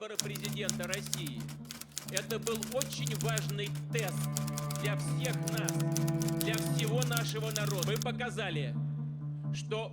выборы президента России. Это был очень важный тест для всех нас, для всего нашего народа. Мы показали, что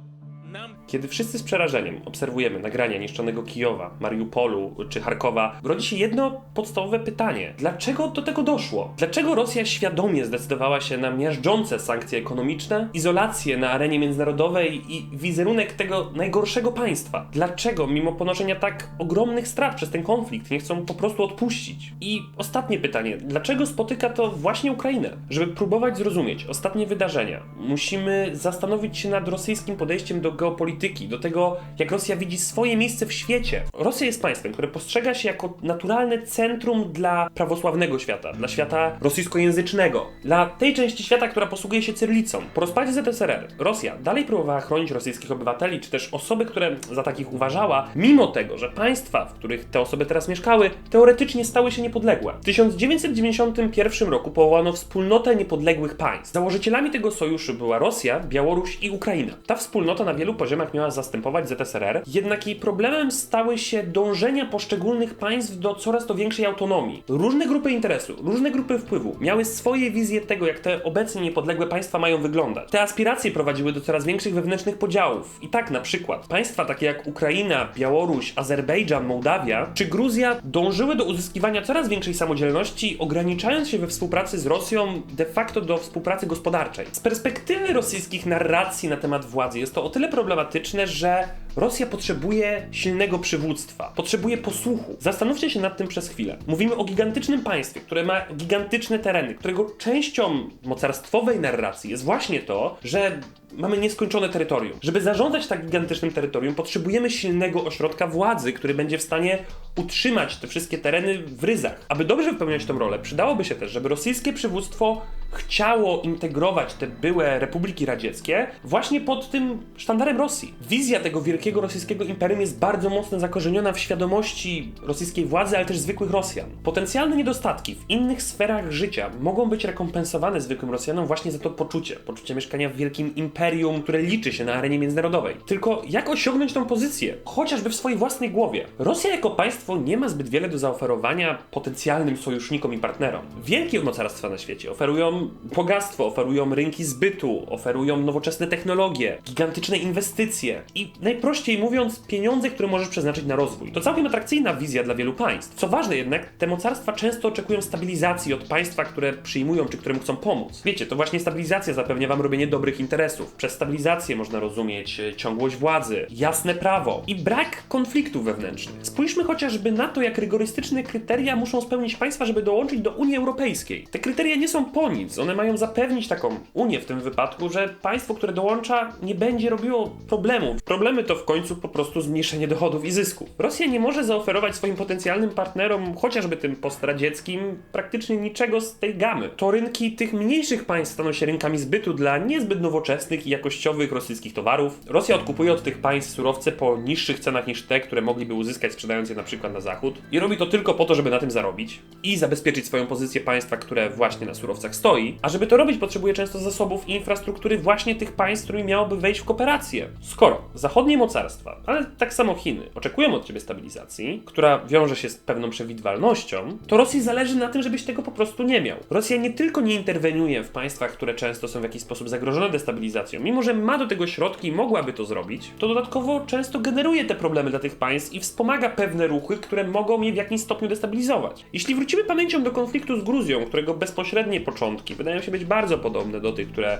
Kiedy wszyscy z przerażeniem obserwujemy nagrania niszczonego Kijowa, Mariupolu czy Charkowa, rodzi się jedno podstawowe pytanie: dlaczego do tego doszło? Dlaczego Rosja świadomie zdecydowała się na miażdżące sankcje ekonomiczne, izolację na arenie międzynarodowej i wizerunek tego najgorszego państwa? Dlaczego, mimo ponoszenia tak ogromnych strat przez ten konflikt, nie chcą po prostu odpuścić? I ostatnie pytanie: dlaczego spotyka to właśnie Ukrainę? Żeby próbować zrozumieć ostatnie wydarzenia, musimy zastanowić się nad rosyjskim podejściem do geopolityki, do tego, jak Rosja widzi swoje miejsce w świecie. Rosja jest państwem, które postrzega się jako naturalne centrum dla prawosławnego świata, dla świata rosyjskojęzycznego, dla tej części świata, która posługuje się cyrylicą. Po rozpadzie ZSRR Rosja dalej próbowała chronić rosyjskich obywateli, czy też osoby, które za takich uważała, mimo tego, że państwa, w których te osoby teraz mieszkały, teoretycznie stały się niepodległe. W 1991 roku powołano Wspólnotę Niepodległych Państw. Założycielami tego sojuszu była Rosja, Białoruś i Ukraina. Ta wspólnota na wielu poziomach miała zastępować ZSRR, jednak jej problemem stały się dążenia poszczególnych państw do coraz to większej autonomii. Różne grupy interesu, różne grupy wpływu miały swoje wizje tego, jak te obecnie niepodległe państwa mają wyglądać. Te aspiracje prowadziły do coraz większych wewnętrznych podziałów. I tak na przykład państwa takie jak Ukraina, Białoruś, Azerbejdżan, Mołdawia czy Gruzja dążyły do uzyskiwania coraz większej samodzielności, ograniczając się we współpracy z Rosją de facto do współpracy gospodarczej. Z perspektywy rosyjskich narracji na temat władzy jest to o tyle problematyczne, że Rosja potrzebuje silnego przywództwa, potrzebuje posłuchu. Zastanówcie się nad tym przez chwilę. Mówimy o gigantycznym państwie, które ma gigantyczne tereny, którego częścią mocarstwowej narracji jest właśnie to, że mamy nieskończone terytorium. Żeby zarządzać tak gigantycznym terytorium, potrzebujemy silnego ośrodka władzy, który będzie w stanie utrzymać te wszystkie tereny w ryzach. Aby dobrze wypełniać tę rolę, przydałoby się też, żeby rosyjskie przywództwo chciało integrować te byłe republiki radzieckie właśnie pod tym sztandarem Rosji. Wizja tego wielkiego rosyjskiego imperium jest bardzo mocno zakorzeniona w świadomości rosyjskiej władzy, ale też zwykłych Rosjan. Potencjalne niedostatki w innych sferach życia mogą być rekompensowane zwykłym Rosjanom właśnie za to poczucie. Poczucie mieszkania w wielkim imperium, które liczy się na arenie międzynarodowej. Tylko jak osiągnąć tą pozycję? Chociażby w swojej własnej głowie. Rosja jako państwo nie ma zbyt wiele do zaoferowania potencjalnym sojusznikom i partnerom. Wielkie mocarstwa na świecie oferują bogactwo, oferują rynki zbytu, oferują nowoczesne technologie, gigantyczne inwestycje i najprościej mówiąc, pieniądze, które możesz przeznaczyć na rozwój. To całkiem atrakcyjna wizja dla wielu państw. Co ważne jednak, te mocarstwa często oczekują stabilizacji od państwa, które przyjmują czy któremu chcą pomóc. Wiecie, to właśnie stabilizacja zapewnia wam robienie dobrych interesów. Przez stabilizację można rozumieć e, ciągłość władzy, jasne prawo i brak konfliktów wewnętrznych. Spójrzmy chociażby na to, jak rygorystyczne kryteria muszą spełnić państwa, żeby dołączyć do Unii Europejskiej. Te kryteria nie są po nic, one mają zapewnić taką Unię w tym wypadku, że państwo, które dołącza, nie będzie robiło problemów. Problemy to końcu po prostu zmniejszenie dochodów i zysków. Rosja nie może zaoferować swoim potencjalnym partnerom, chociażby tym postradzieckim, praktycznie niczego z tej gamy. To rynki tych mniejszych państw staną się rynkami zbytu dla niezbyt nowoczesnych i jakościowych rosyjskich towarów. Rosja odkupuje od tych państw surowce po niższych cenach niż te, które mogliby uzyskać sprzedając je na przykład na zachód. I robi to tylko po to, żeby na tym zarobić i zabezpieczyć swoją pozycję państwa, które właśnie na surowcach stoi. A żeby to robić, potrzebuje często zasobów i infrastruktury właśnie tych państw, z którymi miałoby wejść w kooperację. Skoro zachodnie mocarstwa, ale tak samo Chiny, oczekują od ciebie stabilizacji, która wiąże się z pewną przewidywalnością, to Rosji zależy na tym, żebyś tego po prostu nie miał. Rosja nie tylko nie interweniuje w państwach, które często są w jakiś sposób zagrożone destabilizacją, mimo że ma do tego środki i mogłaby to zrobić, to dodatkowo często generuje te problemy dla tych państw i wspomaga pewne ruchy, które mogą je w jakimś stopniu destabilizować. Jeśli wrócimy pamięcią do konfliktu z Gruzją, którego bezpośrednie początki wydają się być bardzo podobne do tych, które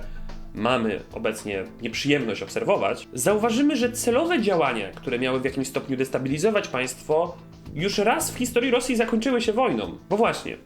mamy obecnie nieprzyjemność obserwować, zauważymy, że celowe działania, które miały w jakimś stopniu destabilizować państwo, już raz w historii Rosji zakończyły się wojną. Bo właśnie,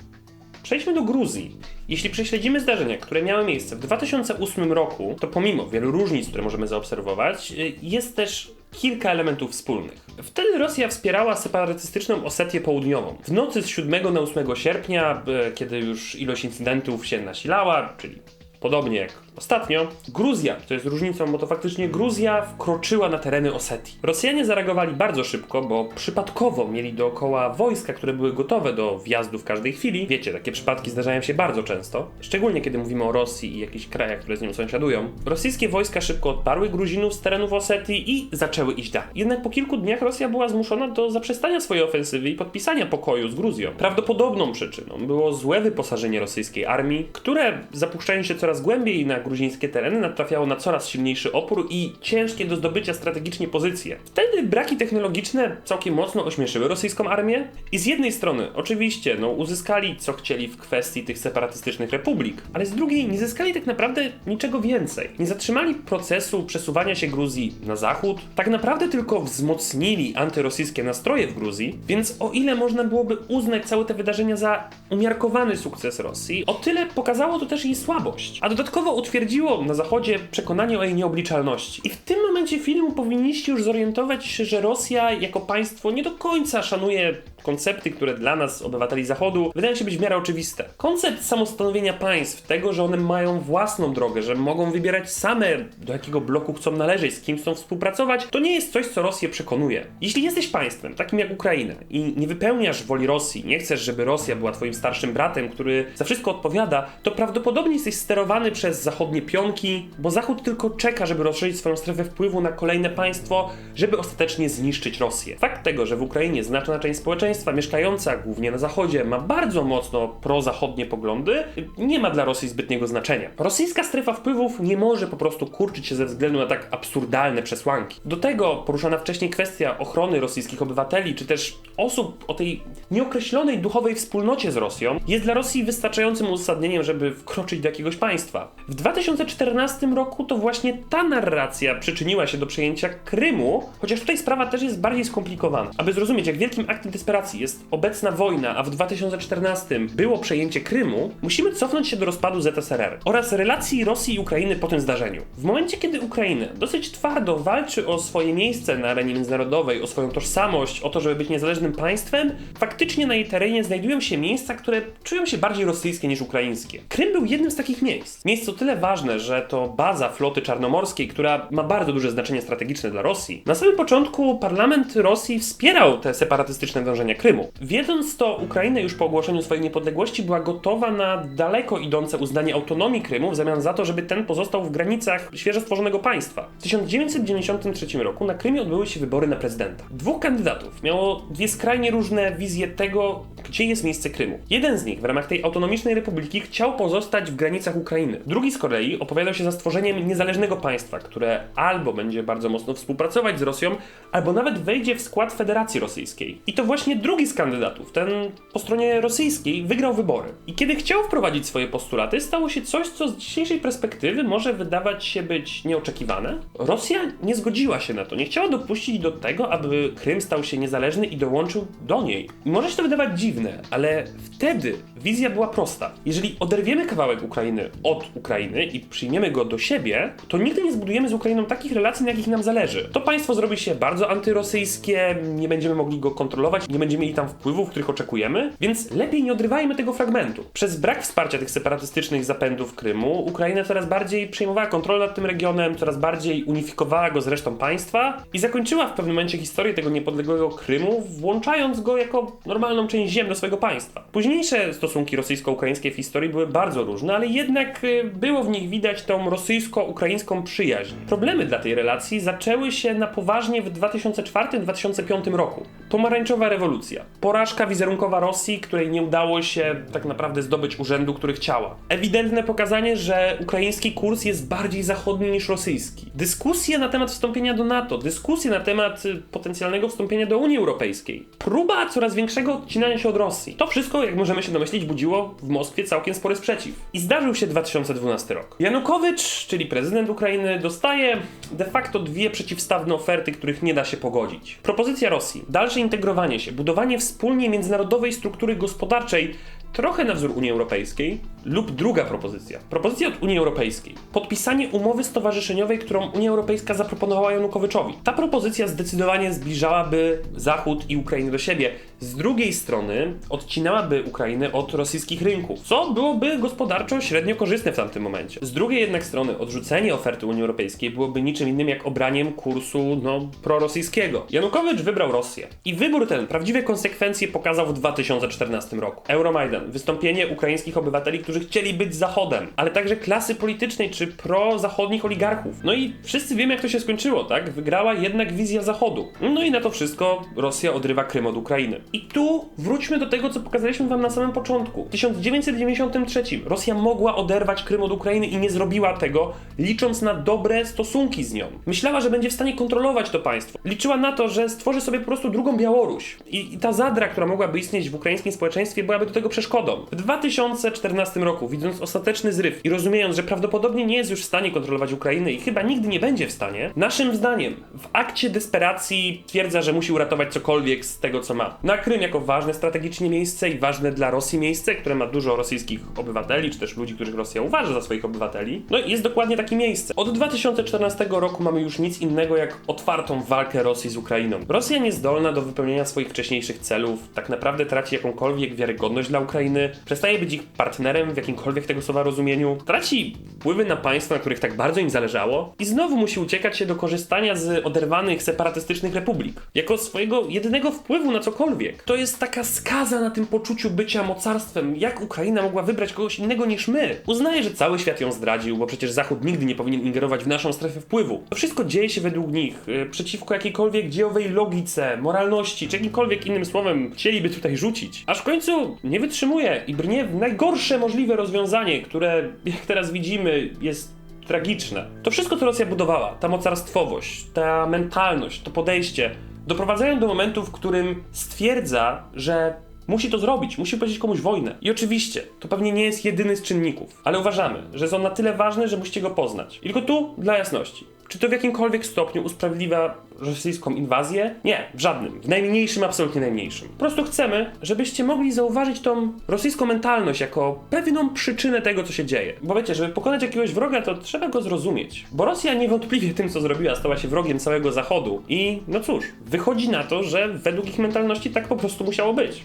Przejdźmy do Gruzji. Jeśli prześledzimy zdarzenia, które miały miejsce w 2008 roku, to pomimo wielu różnic, które możemy zaobserwować, y, jest też kilka elementów wspólnych. Wtedy Rosja wspierała separatystyczną Osetię Południową. W nocy z 7 na 8 sierpnia, y, kiedy już ilość incydentów się nasilała, czyli podobnie jak Ostatnio Gruzja, to jest różnicą, bo to faktycznie Gruzja wkroczyła na tereny Osetii. Rosjanie zareagowali bardzo szybko, bo przypadkowo mieli dookoła wojska, które były gotowe do wjazdu w każdej chwili. Wiecie, takie przypadki zdarzają się bardzo często, szczególnie kiedy mówimy o Rosji i jakichś krajach, które z nią sąsiadują. Rosyjskie wojska szybko odparły Gruzinów z terenów Osetii i zaczęły iść dalej. Jednak po kilku dniach Rosja była zmuszona do zaprzestania swojej ofensywy i podpisania pokoju z Gruzją. Prawdopodobną przyczyną było złe wyposażenie rosyjskiej armii, które zapuszczając się coraz głębiej na gruzińskie tereny natrafiało na coraz silniejszy opór i ciężkie do zdobycia strategicznie pozycje. Wtedy braki technologiczne całkiem mocno ośmieszyły rosyjską armię i z jednej strony oczywiście no, uzyskali co chcieli w kwestii tych separatystycznych republik, ale z drugiej nie zyskali tak naprawdę niczego więcej. Nie zatrzymali procesu przesuwania się Gruzji na zachód, tak naprawdę tylko wzmocnili antyrosyjskie nastroje w Gruzji, więc o ile można byłoby uznać całe te wydarzenia za umiarkowany sukces Rosji, o tyle pokazało to też jej słabość. A dodatkowo utwierdziło na Zachodzie przekonanie o jej nieobliczalności. I w tym momencie filmu powinniście już zorientować się, że Rosja jako państwo nie do końca szanuje koncepty, które dla nas, obywateli Zachodu, wydają się być w miarę oczywiste. Koncept samostanowienia państw, tego, że one mają własną drogę, że mogą wybierać same, do jakiego bloku chcą należeć, z kim chcą współpracować, to nie jest coś, co Rosję przekonuje. Jeśli jesteś państwem, takim jak Ukraina, i nie wypełniasz woli Rosji, nie chcesz, żeby Rosja była twoim starszym bratem, który za wszystko odpowiada, to prawdopodobnie jesteś sterowany przez zachodnie pionki, bo Zachód tylko czeka, żeby rozszerzyć swoją strefę wpływu na kolejne państwo, żeby ostatecznie zniszczyć Rosję. Fakt tego, że w Ukrainie znaczna część społeczeństwa mieszkająca głównie na zachodzie ma bardzo mocno prozachodnie poglądy, nie ma dla Rosji zbytniego znaczenia. Rosyjska strefa wpływów nie może po prostu kurczyć się ze względu na tak absurdalne przesłanki. Do tego poruszana wcześniej kwestia ochrony rosyjskich obywateli, czy też osób o tej nieokreślonej duchowej wspólnocie z Rosją, jest dla Rosji wystarczającym uzasadnieniem, żeby wkroczyć do jakiegoś państwa. W 2014 roku to właśnie ta narracja przyczyniła się do przejęcia Krymu, chociaż tutaj sprawa też jest bardziej skomplikowana. Aby zrozumieć, jak wielkim aktem desperacji jest obecna wojna, a w 2014 było przejęcie Krymu, musimy cofnąć się do rozpadu ZSRR oraz relacji Rosji i Ukrainy po tym zdarzeniu. W momencie, kiedy Ukraina dosyć twardo walczy o swoje miejsce na arenie międzynarodowej, o swoją tożsamość, o to, żeby być niezależnym państwem, faktycznie na jej terenie znajdują się miejsca, które czują się bardziej rosyjskie niż ukraińskie. Krym był jednym z takich miejsc. Miejsce o tyle ważne, że to baza floty czarnomorskiej, która ma bardzo duże znaczenie strategiczne dla Rosji. Na samym początku parlament Rosji wspierał te separatystyczne dążenia Krymu. Wiedząc to, Ukraina już po ogłoszeniu swojej niepodległości była gotowa na daleko idące uznanie autonomii Krymu w zamian za to, żeby ten pozostał w granicach świeżo stworzonego państwa. W 1993 roku na Krymie odbyły się wybory na prezydenta. Dwóch kandydatów miało dwie skrajnie różne wizje tego, gdzie jest miejsce Krymu. Jeden z nich w ramach tej autonomicznej republiki chciał pozostać w granicach Ukrainy. Drugi z kolei opowiadał się za stworzeniem niezależnego państwa, które albo będzie bardzo mocno współpracować z Rosją, albo nawet wejdzie w skład Federacji Rosyjskiej. I to właśnie drugi z kandydatów, ten po stronie rosyjskiej, wygrał wybory. I kiedy chciał wprowadzić swoje postulaty, stało się coś, co z dzisiejszej perspektywy może wydawać się być nieoczekiwane. Rosja nie zgodziła się na to, nie chciała dopuścić do tego, aby Krym stał się niezależny i dołączył do niej. I może się to wydawać dziwne, ale wtedy wizja była prosta. Jeżeli oderwiemy kawałek Ukrainy od Ukrainy i przyjmiemy go do siebie, to nigdy nie zbudujemy z Ukrainą takich relacji, na jakich nam zależy. To państwo zrobi się bardzo antyrosyjskie, nie będziemy mogli go kontrolować, nie będziemy mieli tam wpływów, których oczekujemy, więc lepiej nie odrywajmy tego fragmentu. Przez brak wsparcia tych separatystycznych zapędów Krymu, Ukraina coraz bardziej przejmowała kontrolę nad tym regionem, coraz bardziej unifikowała go z resztą państwa i zakończyła w pewnym momencie historię tego niepodległego Krymu, włączając go jako normalną część ziem do swojego państwa. Późniejsze stosunki rosyjsko-ukraińskie w historii były bardzo różne, ale jednak y, było w nich widać tą rosyjsko-ukraińską przyjaźń. Problemy dla tej relacji zaczęły się na poważnie w 2004-2005 roku. Pomarańczowa rewolucja. Porażka wizerunkowa Rosji, której nie udało się tak naprawdę zdobyć urzędu, który chciała. Ewidentne pokazanie, że ukraiński kurs jest bardziej zachodni niż rosyjski. Dyskusje na temat wstąpienia do NATO, dyskusje na temat y, potencjalnego wstąpienia do Unii Europejskiej. Próba coraz większego odcinania się od Rosji. To wszystko, jak możemy się domyślić, budziło w Moskwie całkiem spory sprzeciw. I zdarzył się 2012 rok. Janukowycz, czyli prezydent Ukrainy, dostaje de facto dwie przeciwstawne oferty, których nie da się pogodzić. Propozycja Rosji, integrowanie się, budowanie wspólnie międzynarodowej struktury gospodarczej trochę na wzór Unii Europejskiej, lub druga propozycja. Propozycja od Unii Europejskiej. Podpisanie umowy stowarzyszeniowej, którą Unia Europejska zaproponowała Janukowyczowi. Ta propozycja zdecydowanie zbliżałaby Zachód i Ukrainę do siebie. Z drugiej strony odcinałaby Ukrainę od rosyjskich rynków, co byłoby gospodarczo średnio korzystne w tamtym momencie. Z drugiej jednak strony odrzucenie oferty Unii Europejskiej byłoby niczym innym jak obraniem kursu, no, prorosyjskiego. Janukowycz wybrał Rosję. I wybór ten prawdziwe konsekwencje pokazał w 2014 roku. Euromajdan, wystąpienie ukraińskich obywateli, którzy chcieli być Zachodem, ale także klasy politycznej czy prozachodnich oligarchów. No i wszyscy wiemy, jak to się skończyło, tak? Wygrała jednak wizja Zachodu. No i na to wszystko Rosja odrywa Krym od Ukrainy. I tu wróćmy do tego, co pokazaliśmy wam na samym początku. W 1993 Rosja mogła oderwać Krym od Ukrainy i nie zrobiła tego, licząc na dobre stosunki z nią. Myślała, że będzie w stanie kontrolować to państwo. Liczyła na to, że stworzy sobie po prostu drugą Białoruś. I, i ta zadra, która mogłaby istnieć w ukraińskim społeczeństwie, byłaby do tego przeszkodą. W 2014 roku, widząc ostateczny zryw i rozumiejąc, że prawdopodobnie nie jest już w stanie kontrolować Ukrainy i chyba nigdy nie będzie w stanie, naszym zdaniem w akcie desperacji twierdza, że musi uratować cokolwiek z tego, co ma. Na Krym jako ważne strategicznie miejsce i ważne dla Rosji miejsce, które ma dużo rosyjskich obywateli, czy też ludzi, których Rosja uważa za swoich obywateli. No i jest dokładnie takie miejsce. Od 2014 roku mamy już nic innego jak otwartą walkę Rosji z Ukrainą. Rosja niezdolna do wypełnienia swoich wcześniejszych celów, tak naprawdę traci jakąkolwiek wiarygodność dla Ukrainy, przestaje być ich partnerem w jakimkolwiek tego słowa rozumieniu, traci wpływy na państwa, na których tak bardzo im zależało i znowu musi uciekać się do korzystania z oderwanych, separatystycznych republik. Jako swojego jedynego wpływu na cokolwiek. To jest taka skaza na tym poczuciu bycia mocarstwem. Jak Ukraina mogła wybrać kogoś innego niż my? Uznaje, że cały świat ją zdradził, bo przecież Zachód nigdy nie powinien ingerować w naszą strefę wpływu. To wszystko dzieje się według nich y, przeciwko jakiejkolwiek dziejowej logice, moralności, czy jakimkolwiek innym słowem chcieliby tutaj rzucić. Aż w końcu nie wytrzymuje i brnie w najgorsze możliwe rozwiązanie, które, jak teraz widzimy, jest tragiczne. To wszystko, co Rosja budowała, ta mocarstwowość, ta mentalność, to podejście, doprowadzają do momentu, w którym stwierdza, że musi to zrobić, musi powiedzieć komuś wojnę. I oczywiście, to pewnie nie jest jedyny z czynników, ale uważamy, że są na tyle ważne, że musicie go poznać. I tylko tu, dla jasności. Czy to w jakimkolwiek stopniu usprawiedliwia rosyjską inwazję? Nie, w żadnym. W najmniejszym, absolutnie najmniejszym. Po prostu chcemy, żebyście mogli zauważyć tą rosyjską mentalność jako pewną przyczynę tego, co się dzieje. Bo wiecie, żeby pokonać jakiegoś wroga, to trzeba go zrozumieć. Bo Rosja niewątpliwie tym, co zrobiła, stała się wrogiem całego Zachodu. I no cóż, wychodzi na to, że według ich mentalności tak po prostu musiało być.